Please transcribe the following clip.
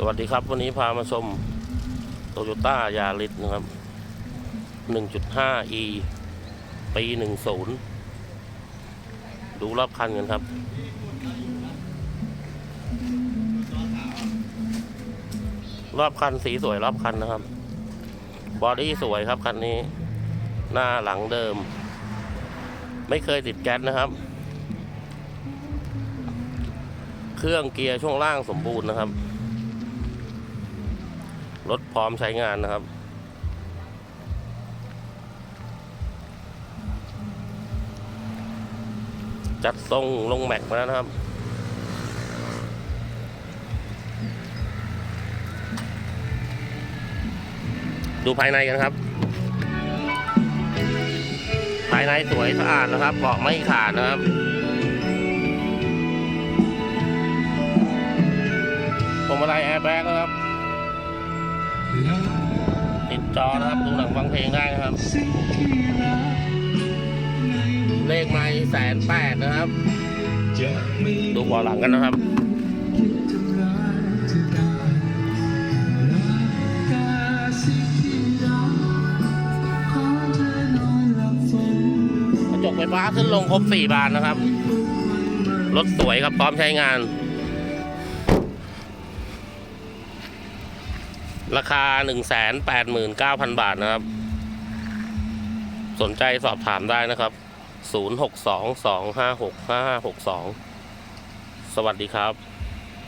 สวัสดีครับ วันนี้พามาชมโตโยต้ายาริสนะครับ 1.5e ปี 10 ดูรอบคันกันครับ รอบคันสีสวยรอบคันนะครับ บอดี้สวยครับคันนี้ หน้าหลังเดิม ไม่เคยติดแก๊สนะครับ เครื่องเกียร์ช่วงล่างสมบูรณ์นะครับ รถพร้อมใช้งานนะครับ จัดทรงลงแม็กมาแล้วนะครับดูภายในกันครับ ภายในสวยสะอาดนะครับเบาะไม่ขาดนะครับพวงมาลัยแอร์แบ็กนะครับ ติดจอนะครับดูหนังฟังเพลงได้นะครับ เลขไม่แสนแปดนะครับ ดูบาะหลังกันนะครับกระจกไฟฟ้าขึ้นลงครบ 4 บานนะครับ รถสวยครับพร้อมใช้งาน ราคา 189,000 บาทนะครับ สนใจสอบถามได้นะครับ 062-256-5562 สวัสดีครับ